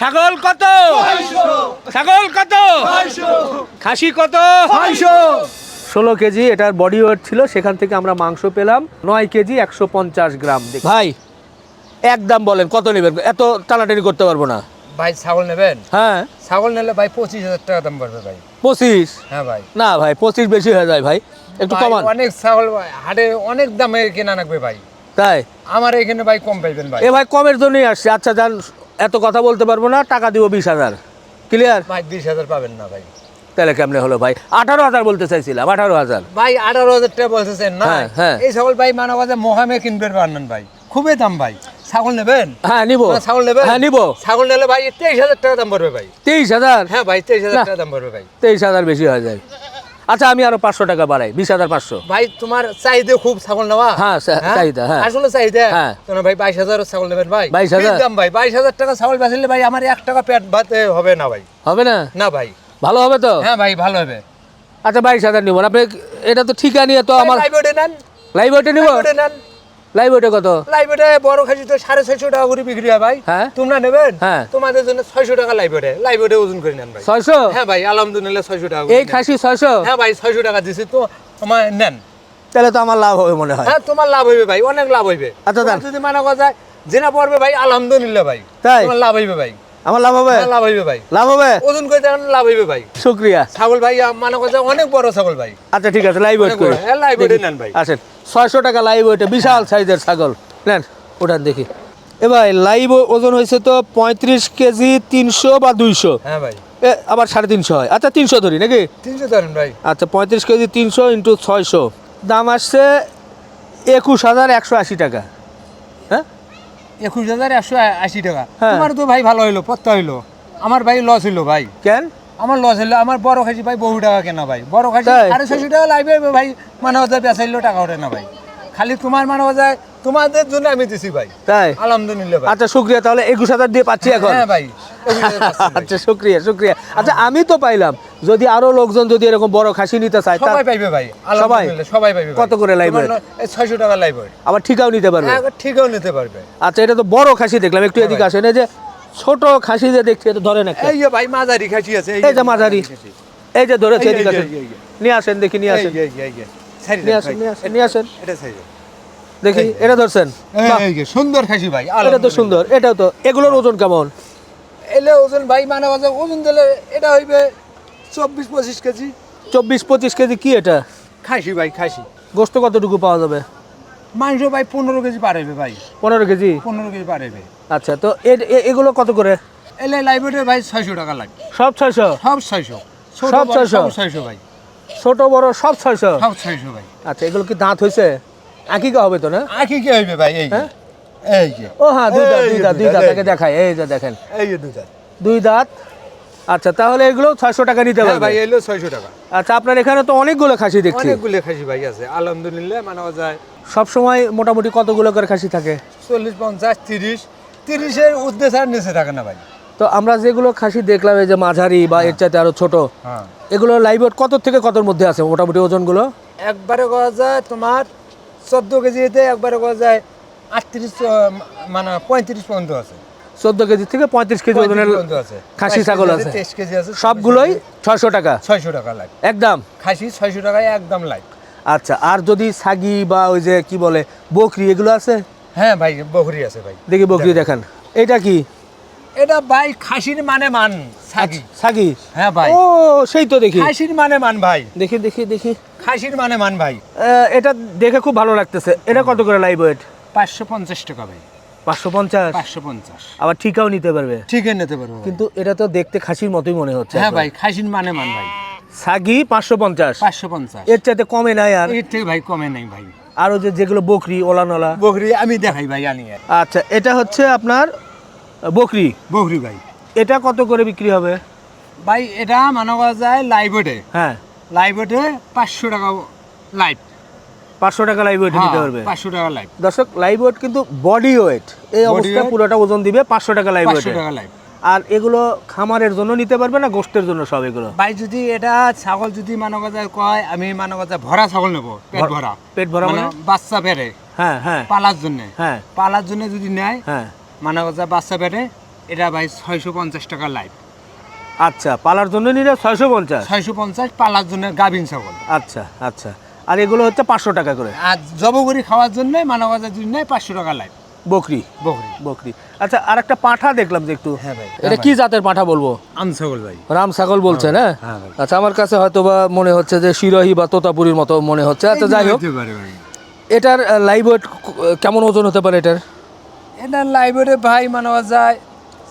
ছাগল কত? ছাগল কত? খাসি কত? ষোলো কেজি এটার বডি ওয়েট ছিল সেখান থেকে আমরা মাংস পেলাম। নয় কেজি একশো পঞ্চাশ গ্রাম। ভাই একদম বলেন কত নেবেন? এত টানাটানি করতে পারব না। ভাই ছাগল নেবেন? হ্যাঁ। ছাগল নিলে ভাই পঁচিশ হাজার টাকা দাম পড়বে ভাই। পঁচিশ? হ্যাঁ ভাই। না ভাই পঁচিশ বেশি হয়ে যায় ভাই। একটু কমান। অনেক ছাগল হাটে অনেক দামে কেনা লাগবে ভাই। তাই? আমার এখানে ভাই কম পাইবেন ভাই। এ ভাই কমের জন্যই আসছে। আচ্ছা যান এত কথা বলতে পারব না টাকা দিব বিশ হাজার। ক্লিয়ার ভাই বিশ হাজার পাবেন না ভাই। তাহলে কেমনে হলো ভাই? আঠারো হাজার বলতে চাইছিলাম আঠারো হাজার। ভাই আঠারো হাজার টাকা বলতেছেন না? হ্যাঁ, হ্যাঁ। এই ছাগল ভাই মানব বাজার মহামে কিনবেন পারেন ভাই। খুবই দাম ভাই। ছাগল নেবেন? হ্যাঁ নিবো। ছাগল নেবেন? হ্যাঁ নিবো। ছাগল নিলে ভাই তেইশ হাজার টাকা দাম পড়বে ভাই। তেইশ হাজার? হ্যাঁ ভাই তেইশ হাজার। টাকা দাম পড়বে ভাই। তেইশ হাজার বেশি হয়ে যায়। আচ্ছা আমি আরও পাঁচশো টাকা বাড়াই বিশ হাজার পাঁচশো। ভাই তোমার চাহিদা খুব ছাগল নেওয়া। হ্যাঁ, চাহিদা, হ্যাঁ। আসলে চাহিদা? হ্যাঁ। ভাই বাইশ হাজার ছাগল নেবেন ভাই? বাইশ হাজার? দাম ভাই বাইশ হাজার টাকা ছাগল বেচলে ভাই আমার এক টাকা পেট ভাতে হবে না ভাই। হবে না? না ভাই। ভালো হবে তো? হ্যাঁ ভাই ভালো হবে। আচ্ছা বাইশ হাজার নিবো। আপনি এটা তো ঠিকা নিয়ে তো আমার লাইভ ওটে নেন। লাইভ নিবো? নেন। লাইভ ওইটা কত? লাইভ ওটে বড় খাসি তো সাড়ে ছয়শো টাকা করে বিক্রি হয় ভাই। হ্যাঁ। তোমরা নেবেন? হ্যাঁ। তোমাদের জন্য ছয়শো টাকা লাইভ ওটে। লাইভ ওটে ওজন করে নেন ভাই। ছয়শো? হ্যাঁ ভাই আলহামদুলিল্লাহ ছয়শো টাকা এই। খাসি ছয়শো? হ্যাঁ ভাই ছয়শো টাকা দিছি তো আমার নেন। তাহলে তো আমার লাভ হবে মনে হয়। হ্যাঁ তোমার লাভ হইবে ভাই অনেক লাভ হইবে। আচ্ছা, তোমার। যদি মানা কথা যেটা পড়বে ভাই আলহামদুলিল্লাহ ভাই। তাই? তোমার লাভ হইবে ভাই। আমার লাভ হবে? লাভ হইবে ভাই। লাভ হবে? ওজন করে দেখেন লাভ হইবে ভাই। শুক্রিয়া। ছাগল ভাই মানে কথা অনেক বড় ছাগল ভাই। আচ্ছা ঠিক আছে লাইভ ওয়েট করি। weight এ নেন ভাই। আসেন ছয়শো টাকা লাইভ ওয়েটে বিশাল সাইজের ছাগল। নেন ওঠান দেখি। এ ভাই লাইভ ওজন হয়েছে তো পঁয়ত্রিশ কেজি তিনশো বা দুইশো? হ্যাঁ ভাই। এ আবার সাড়ে তিনশো হয়। আচ্ছা তিনশো ধরি নাকি? তিনশো ধরেন ভাই। আচ্ছা পঁয়ত্রিশ কেজি তিনশো ইন্টু ছয়শো। দাম আসছে একুশ হাজার একশো আশি টাকা। একুশ হাজার একশো আশি টাকা। হ্যাঁ। তোমার তো ভাই ভালো হইল পত্তা হইল। আমার ভাই লস হইল ভাই। কেন? আমার লস হইল আমার বড় খাসি ভাই বহু টাকা কেনা ভাই। বড় খাসি আড়াইশো টাকা লাগবে ভাই মানে হচ্ছে বেচাইলো টাকা ওঠে না ভাই। খালি তোমার মানে হচ্ছে তোমাদের জন্য আমি দিছি ভাই। তাই? আলহামদুলিল্লাহ ভাই। আচ্ছা শুক্রিয়া তাহলে একুশ হাজার দিয়ে পাচ্ছি এখন? হ্যাঁ ভাই। আচ্ছা শুক্রিয়া শুক্রিয়া। আচ্ছা আমি তো পাইলাম। যদি আরও লোকজন যদি এরকম বড় খাসি নিতে চায় সবাই পাইবে ভাই আলহামদুলিল্লাহ সবাই পাইবে কত করে weight? ছয়শো টাকা লাইভ আবার ঠিকাও নিতে পারবে। ঠিকাও নিতে পারবে। আচ্ছা এটা তো বড় খাসি দেখলাম একটু হ্যাঁ এদিকে আসেন। এই যে ছোট খাসি যে দেখছি এটা ধরেন একটা। এই যে ভাই মাঝারি খাসি আছে এই যে মাঝারি। এই যে ধরেছে এদিকে আসেন। নিয়ে আসেন দেখি নিয়ে আসেন। এই যে, এই যে। ছাড়ি নিয়ে আসেন। নিয়ে আসেন নিয়ে আসেন। এটা। দেখি এটা ধরছেন? সুন্দর খাসি ভাই এটা তো সুন্দর এটাও তো। এগুলোর ওজন কেমন? এলে ওজন ভাই মানে ওজন দিলে এটা হইবে চব্বিশ পঁচিশ কেজি। চব্বিশ পঁচিশ কেজি কি এটা? খাসি ভাই খাসি। গোস্ত কতটুকু পাওয়া যাবে? মাংস ভাই পনেরো কেজি পারাইবে ভাই। পনেরো কেজি? পনেরো কেজি পারাইবে আচ্ছা তো এগুলো কত করে? এলে লাইব্রেরি ভাই ছয়শো টাকা লাগবে সব ছয়শো? সব ছয়শো। ছোট সব বড় সব ছয়শো ভাই। ছোট বড় সব ছয়শো? সব ছয়শো ভাই। আচ্ছা এগুলো কি দাঁত হয়েছে আকিকা হবে তো না? আখি কি হইবে ভাই এই হ্যাঁ? এই যে। ও হ্যাঁ দুই দাঁত দুই দাঁত দুই দুই দাঁত দাঁত, তাকে দেখায় এই যে দেখেন। এই যে দুটা দুই দাঁত আচ্ছা তাহলে এগুলো ছয়শো টাকা নিতে হ্যাঁ ভাই পারবে এলো ছয়শো টাকা। আচ্ছা আপনার এখানে তো অনেকগুলো খাসি দেখছি। অনেকগুলো খাসি ভাই আছে আলহামদুলিল্লাহ মানে যায় সব সময় মোটামুটি কতগুলো করে খাসি থাকে? চল্লিশ পঞ্চাশ তিরিশ তিরিশের উদ্দেশ্য আর নিচে থাকে না ভাই। তো আমরা যেগুলো খাসি দেখলাম এই যে মাঝারি বা এর চাইতে আরও ছোট হ্যাঁ। এগুলো লাইভ কত থেকে কতর মধ্যে আছে মোটামুটি ওজনগুলো? একবারে করা যায় তোমার চোদ্দ কেজিতে একবারে করা যায় আটত্রিশ মানে পঁয়ত্রিশ পর্যন্ত আছে। চোদ্দ কেজি থেকে পঁয়ত্রিশ কেজি ওজনের 35 পর্যন্ত আছে। খাসি ছাগল আছে তেইশ কেজি আছে সবগুলোই ছয়শো টাকা? ছয়শো টাকা লাগ একদম? খাসি ছয়শো টাকায় একদম লাগ আচ্ছা আর যদি ছাগি বা ওই যে কি বলে বকরি এগুলো আছে? হ্যাঁ ভাই বকরি আছে ভাই। দেখি বকরি দেখান। এটা কি? এটা ভাই খাসির মানে মান ছাগি ছাগি হ্যাঁ ভাই। ও সেই তো দেখি। খাসির মানে মান ভাই। দেখি দেখি দেখি। খাসির মানে মান ভাই। এটা দেখে খুব ভালো লাগতেছে। এটা কত করে লাইভ ওয়েট পাঁচশো পঞ্চাশ টাকা ভাই। পাঁচশো পঞ্চাশ? পাঁচশো পঞ্চাশ। আবার ঠিকাও নিতে পারবে। ঠিকই নিতে পারব। কিন্তু এটা তো দেখতে খাসির মতোই মনে হচ্ছে হ্যাঁ ভাই খাসির মানে মান ভাই। সাগি পাঁচশো পঞ্চাশ। পাঁচশো পঞ্চাশ। এর চাইতে কমে নাই আর। এর থেকে ভাই কমে নাই ভাই। আরও যে যেগুলো বকরি ওলানলা। বকরি আমি দেখাই ভাই আনি আচ্ছা এটা হচ্ছে আপনার বকরি? বকরি ভাই। এটা কত করে বিক্রি হবে? ভাই এটা মানা করা যায় লাইভেটে। হ্যাঁ। লাইভেটে পাঁচশো টাকা লাইভ। পাঁচশো টাকা লাইভ ওয়েট নিতে পারবে। পাঁচশো টাকা লাইভ দর্শক লাইভ ওয়েট কিন্তু বডি ওয়েট এই অবস্থায় পুরোটা ওজন দিবে পাঁচশো টাকা লাইভ ওয়েট টাকা লাইভ আর এগুলো খামারের জন্য নিতে পারবে না গোষ্ঠের জন্য সব এগুলো? ভাই যদি এটা ছাগল যদি মানব বাজার কয় আমি মানব বাজার ভরা ছাগল নেব পেট ভরা। পেট ভরা মানে? বাচ্চা পেটে। হ্যাঁ হ্যাঁ। পালার জন্য। হ্যাঁ। পালার জন্য যদি নেয় হ্যাঁ। বাজার বাচ্চা পেটে এটা ভাই ছয়শো পঞ্চাশ টাকা লাইভ আচ্ছা পালার জন্য নিলে ছয়শো পঞ্চাশ? ছয়শো পঞ্চাশ পালার জন্য গাভিন ছাগল। আচ্ছা আচ্ছা। আর এগুলো হচ্ছে পাঁচশো টাকা করে? আর জবগরি খাওয়ার জন্য মানবাজার জন্য পাঁচশো টাকা লাইভ বকরি? বকরি। বকরি। আচ্ছা আর একটা পাঁঠা দেখলাম যে একটু। হ্যাঁ ভাই এটা কি জাতের পাঁঠা বলব? আম ছাগল ভাই। রাম ছাগল বলছেন হ্যাঁ হ্যাঁ আচ্ছা আমার কাছে হয়তো বা মনে হচ্ছে যে শিরোহী বা তোতাপুরির মতো মনে হচ্ছে। আচ্ছা যাই হোক। এটার লাইভ ওয়েট কেমন ওজন হতে পারে এটার? এটা লাইব্রেরি ভাই মানবাজার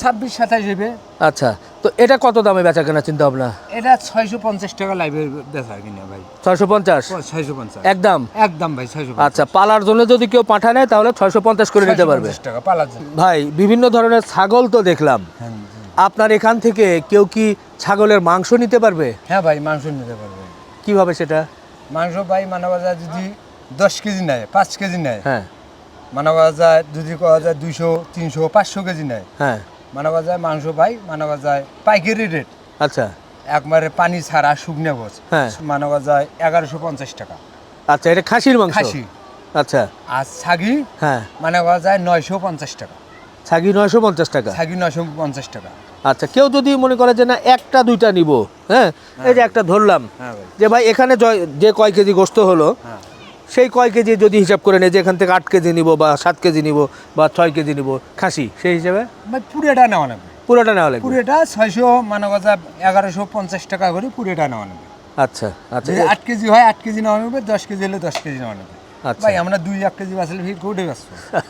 ছাব্বিশ সাতাশ হবে আচ্ছা তো এটা কত দামে বেচা কেনা চিন্তা ভাবনা? এটা ছয়শো পঞ্চাশ টাকা লাইব্রেরি বেচা কিনা ভাই। ছয়শো পঞ্চাশ? ছয়শো পঞ্চাশ। একদম? একদম ভাই ছয়শো আচ্ছা পালার জন্য যদি কেউ পাঠা নেয় তাহলে ছয়শো পঞ্চাশ করে নিতে পারবে। টাকা পালার জন্য। ভাই বিভিন্ন ধরনের ছাগল তো দেখলাম। হ্যাঁ আপনার এখান থেকে কেউ কি ছাগলের মাংস নিতে পারবে? হ্যাঁ ভাই মাংস নিতে পারবে। কীভাবে সেটা? মাংস ভাই মানবাজার যদি দশ কেজি নেয় পাঁচ কেজি নেয় হ্যাঁ। মানবাজার যদি কোয়া যায় দুইশো তিনশো পাঁচশো কেজি নেয়। হ্যাঁ। মানবাজার মাংস ভাই মানবাজার পাইকারি রেট আচ্ছা। একবারে পানি ছাড়া শুকনো গোছ হ্যাঁ। মানবাজার এগারোশো পঞ্চাশ টাকা। আচ্ছা এটা খাসির মাংস? খাসি। আচ্ছা। আর ছাগি? হ্যাঁ। মানবাজার নয়শো পঞ্চাশ টাকা। ছাগি নয়শো পঞ্চাশ টাকা? ছাগি নয়শো পঞ্চাশ টাকা। আচ্ছা কেউ যদি মনে করে যে না একটা দুইটা নিব হ্যাঁ? এই যে একটা ধরলাম হ্যাঁ যে ভাই এখানে যে কয় কেজি গোস্ত হলো হ্যাঁ। সেই কয় কেজি যদি হিসাব করে নেয় যে এখান থেকে আট কেজি নিব বা সাত কেজি নিব বা ছয় কেজি নিব খাসি সেই হিসাবে? পুরোটা নেওয়া নেবে পুরোটা নেওয়া লাগবে? পুরোটা ছয়শো মানবাজার এগারোশো পঞ্চাশ টাকা করে পুরোটা নেওয়া নেবে আচ্ছা আচ্ছা। যদি আট কেজি হয় আট কেজি নেওয়া নেবে দশ কেজি হলে দশ কেজি নেওয়া নেবে আচ্ছা। ভাই আমরা দুই এক কেজি বাঁচলে ভিড় কোটে ব্যস্ত।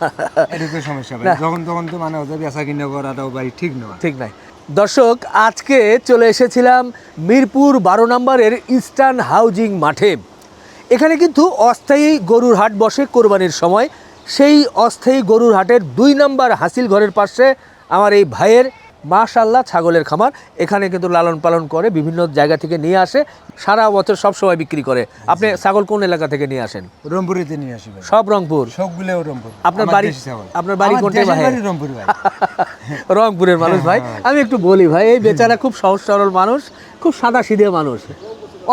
এরকম সমস্যা ভাই। যখন তখন তো মানে ওদের বেচা কিনে করাটাও ভাই ঠিক নয়। ঠিক নাই। দর্শক আজকে চলে এসেছিলাম মিরপুর বারো নম্বরের ইস্টার্ন হাউজিং মাঠে। এখানে কিন্তু অস্থায়ী গরুর হাট বসে কোরবানির সময়। সেই অস্থায়ী গরুর হাটের দুই নম্বর হাসিল ঘরের পাশে আমার এই ভাইয়ের মাশাল্লাহ ছাগলের খামার। এখানে কিন্তু লালন পালন করে বিভিন্ন জায়গা থেকে নিয়ে আসে সারা বছর সব সময় বিক্রি করে। আপনি ছাগল কোন এলাকা থেকে নিয়ে আসেন? রংপুরিতে নিয়ে আসি সব রংপুর? সবগুলো রংপুর। আপনার বাড়ি- আপনার বাড়ি দেশের ভাই? রংপুর ভাই। রংপুরের মানুষ ভাই। আমি একটু বলি ভাই এই বেচারা খুব সহজ সরল মানুষ খুব সাদা সিধে মানুষ।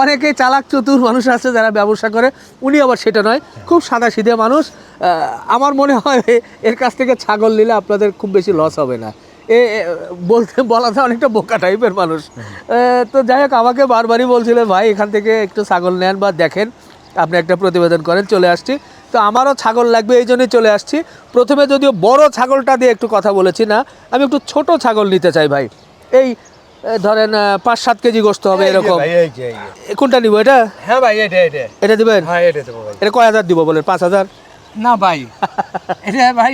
অনেকে চালাক চতুর মানুষ আছে যারা ব্যবসা করে উনি আবার সেটা নয় খুব সাদা সিধে মানুষ আমার মনে হয় এর কাছ থেকে ছাগল নিলে আপনাদের খুব বেশি লস হবে না। এ বলতে বলাতে অনেকটা বোকা টাইপের মানুষ। তো যাই হোক আমাকে বারবারই বলছিলেন ভাই এখান থেকে একটু ছাগল নেন বা দেখেন আপনি একটা প্রতিবেদন করেন চলে আসছি। তো আমারও ছাগল লাগবে এই জন্যই চলে আসছি। প্রথমে যদিও বড় ছাগলটা দিয়ে একটু কথা বলেছি না আমি একটু ছোট ছাগল নিতে চাই ভাই। এই ধরেন পাঁচ সাত কেজি গোস্ত হবে এরকম। কোনটা নিব এটা? হ্যাঁ ভাই এটা এটা। এটা দিবেন? হ্যাঁ এটা দেবো এটা কয় হাজার দিব বলেন পাঁচ হাজার? না ভাই এটা ভাই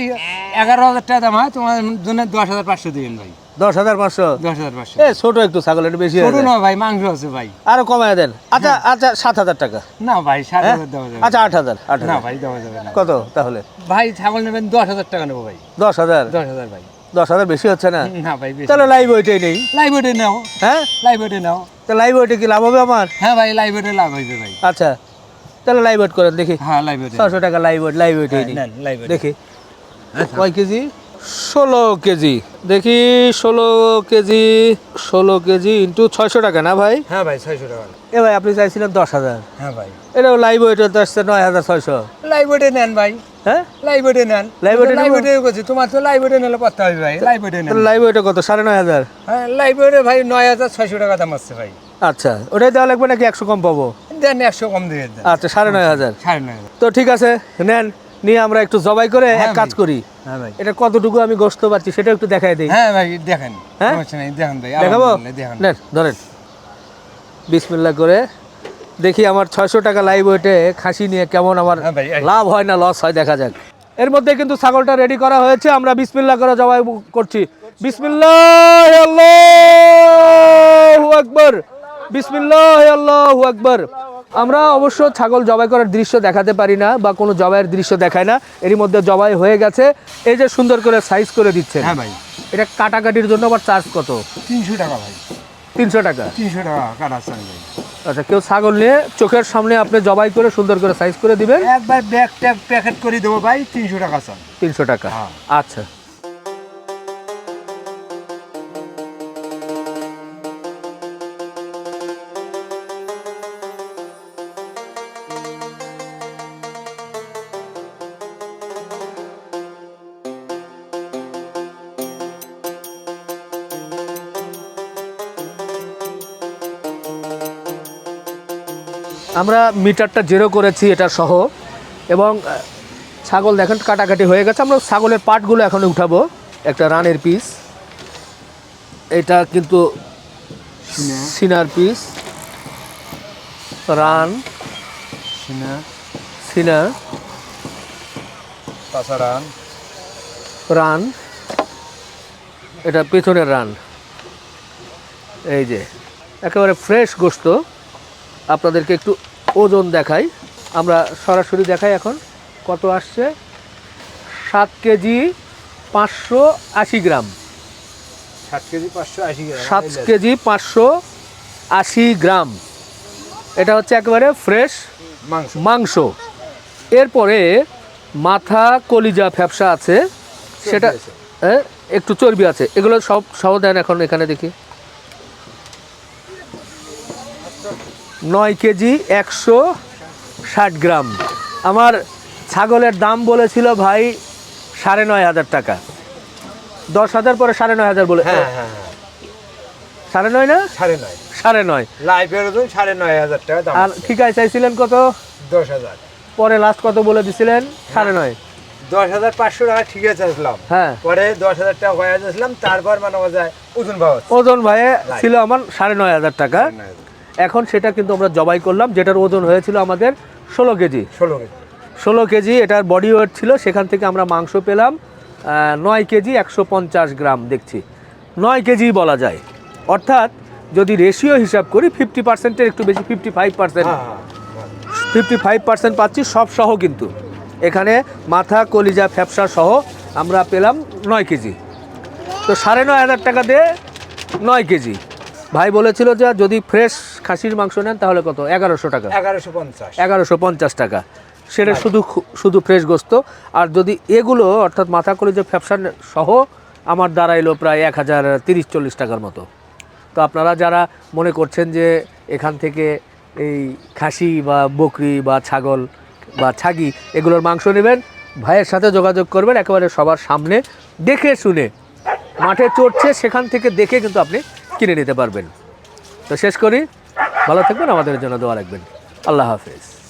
এগারো হাজার টাকা দাম হয় তোমার জন্য দশ হাজার পাঁচশো দিবেন ভাই। দশ হাজার পাঁচশো? দশ হাজার পাঁচশো। এ ছোট একটু ছাগল একটু বেশি হয়ে ছোট না ভাই মাংস আছে ভাই। আরও কমায় দেন। আচ্ছা আচ্ছা সাত হাজার টাকা। না ভাই সাত হ্যাঁ? হাজার দেওয়া যাবে আচ্ছা আট হাজার আট না ভাই দেওয়া যাবে না। কত তাহলে? ভাই ছাগল নেবেন দশ হাজার টাকা নেব ভাই। দশ হাজার? দশ হাজার ভাই। দশ হাজার বেশি হচ্ছে না? না ভাই তাহলে লাইভ ওইটাই নেই। লাইব্রেরি নাও। হ্যাঁ? লাইব্রেরি নাও। তো লাইভ ওইটা কি লাভ হবে আমার? হ্যাঁ ভাই লাইব্রেরি লাভ হয়েছে ভাই। আচ্ছা তাহলে লাইভ ওয়েট করেন দেখি। হ্যাঁ লাইব্রেরি ছশো টাকা live weight live weight library দেখি। কয় কেজি? ষোলো কেজি। দেখি ষোলো কেজি ষোলো কেজি ইন্টু ছয়শো টাকা না ভাই? হ্যাঁ ভাই ছয়শো টাকা। এ ভাই আপনি চাইছিলেন দশ হাজার। হ্যাঁ ভাই। এটাও লাইভ ওয়েট আসছে নয় হাজার ছয়শো। লাইব্রেরি নেন ভাই। হ্যাঁ? লাইব্রেরি নেন। লাইব্রেরি লাইব্রেরি করছি তোমার তো লাইব্রেরি নিলে পড়তে হবে ভাই। লাইব্রেরি নেন। তাহলে কত? সাড়ে নয় হাজার? হ্যাঁ লাইব্রেরি ভাই নয় হাজার ছয়শো টাকা দাম আসছে ভাই। আচ্ছা ওটাই দেওয়া লাগবে নাকি একশো কম পাবো? দেন একশো কম দিয়ে দেন। আচ্ছা সাড়ে নয় হাজার। সাড়ে নয় তো ঠিক আছে নেন নিয়ে আমরা একটু জবাই করে এক হ্যাঁ কাজ করি। হ্যাঁ ভাই। এটা কতটুকু আমি গোস্ত পাচ্ছি সেটা একটু দেখাই দিই। হ্যাঁ ভাই দেখেন। হ্যাঁ? ভাই। দেখাবো? নেন ধরেন। বিসমিল্লা করে দেখি আমার ছয়শো টাকা লাইভ ওয়েটে খাসি নিয়ে কেমন আমার হ্যাঁ লাভ হয় না লস হয় দেখা যাক। এর মধ্যে কিন্তু ছাগলটা রেডি করা হয়েছে আমরা বিসমিল্লা করে জবাই করছি। বিসমিল্লাহ আকবার বিসমিল্লাহ আল্লাহু আকবার। আমরা অবশ্য ছাগল জবাই করার দৃশ্য দেখাতে পারি না বা কোনো জবাইয়ের দৃশ্য দেখায় না এরই মধ্যে জবাই হয়ে গেছে। এই যে সুন্দর করে সাইজ করে দিচ্ছে হ্যাঁ ভাই। এটা কাটাকাটির জন্য আবার চার্জ কত? তিনশো টাকা ভাই। তিনশো টাকা। তিনশো টাকা কাটা চান ভাই। আচ্ছা কেউ ছাগল নিয়ে চোখের সামনে আপনি জবাই করে সুন্দর করে সাইজ করে দিবেন? একবার ব্যাগ ট্যাগ প্যাকেট করে দেবো ভাই তিনশো টাকা চান তিনশো টাকা। হ্যাঁ। আচ্ছা। আমরা মিটারটা জেরো করেছি এটা সহ। এবং ছাগল দেখেন কাটাকাটি হয়ে গেছে। আমরা ছাগলের পাটগুলো এখন উঠাবো একটা রানের পিস এটা কিন্তু সিনার পিস রান। সিনা। তাছাড়া রান। এটা পেছনের রান। এই যে একেবারে ফ্রেশ গোস্ত। আপনাদেরকে একটু ওজন দেখাই। আমরা সরাসরি দেখাই এখন কত আসছে। সাত কেজি পাঁচশো আশি গ্রাম। সাত কেজি পাঁচশো আশি গ্রাম সাত কেজি পাঁচশো আশি গ্রাম। এটা হচ্ছে একেবারে ফ্রেশ মাংস। মাংস। এরপরে মাথা কলিজা ফ্যাপসা আছে। সেটা হ্যাঁ, একটু চর্বি আছে। এগুলো সব সহ দেন এখন এখানে দেখি। নয় কেজি একশো ষাট গ্রাম। আমার ছাগলের দাম বলেছিল ভাই সাড়ে নয় হাজার টাকা। দশ হাজার পরে সাড়ে নয় হাজার বলে হ্যাঁ হ্যাঁ হ্যাঁ। সাড়ে নয় না? সাড়ে নয়। সাড়ে নয়। লাইফের ওজন সাড়ে নয় হাজার টাকা দাম আর ঠিকায় চাইছিলেন কত? দশ হাজার। পরে লাস্ট কত বলে দিছিলেন? সাড়ে নয়। দশ হাজার পাঁচশো টাকা ঠিক আছে আসলাম। হ্যাঁ। পরে দশ হাজার টাকা হয়ে আসলাম তারপর মানে ওজন ভাব ওজন ভাইয়ে ছিল আমার সাড়ে নয় হাজার টাকা। এখন সেটা কিন্তু আমরা জবাই করলাম যেটার ওজন হয়েছিল আমাদের ষোলো কেজি। ষোলো কেজি। ষোলো কেজি এটার বডি ওয়েট ছিল সেখান থেকে আমরা মাংস পেলাম নয় কেজি একশো পঞ্চাশ গ্রাম দেখছি। নয় কেজি বলা যায়। অর্থাৎ যদি রেশিও হিসাব করি ফিফটি পার্সেন্টের একটু বেশি fifty five percent fifty five percent পাচ্ছি সব সহ কিন্তু। এখানে মাথা কলিজা ফ্যাপসা সহ আমরা পেলাম নয় কেজি। তো সাড়ে নয় হাজার টাকা দিয়ে নয় কেজি। ভাই বলেছিল যে যদি ফ্রেশ খাসির মাংস নেন তাহলে কত? এগারোশো টাকা। এগারোশো পঞ্চাশ। এগারোশো পঞ্চাশ টাকা। সেটা শুধু শুধু ফ্রেশ গোস্ত। আর যদি এগুলো অর্থাৎ মাথা কলিজা ফ্যাপসা নে- সহ আমার দাঁড়াইলো প্রায় এক হাজার তিরিশ চল্লিশ টাকার মতো। তো আপনারা যারা মনে করছেন যে এখান থেকে এই খাসি বা বকরি বা ছাগল বা ছাগি এগুলোর মাংস নেবেন ভাইয়ের সাথে যোগাযোগ করবেন একেবারে সবার সামনে দেখে শুনে। মাঠে চড়ছে সেখান থেকে দেখে কিন্তু আপনি কিনে নিতে পারবেন। তো শেষ করি। ভালো থাকবেন আমাদের জন্য দোয়া রাখবেন। আল্লাহ হাফেজ।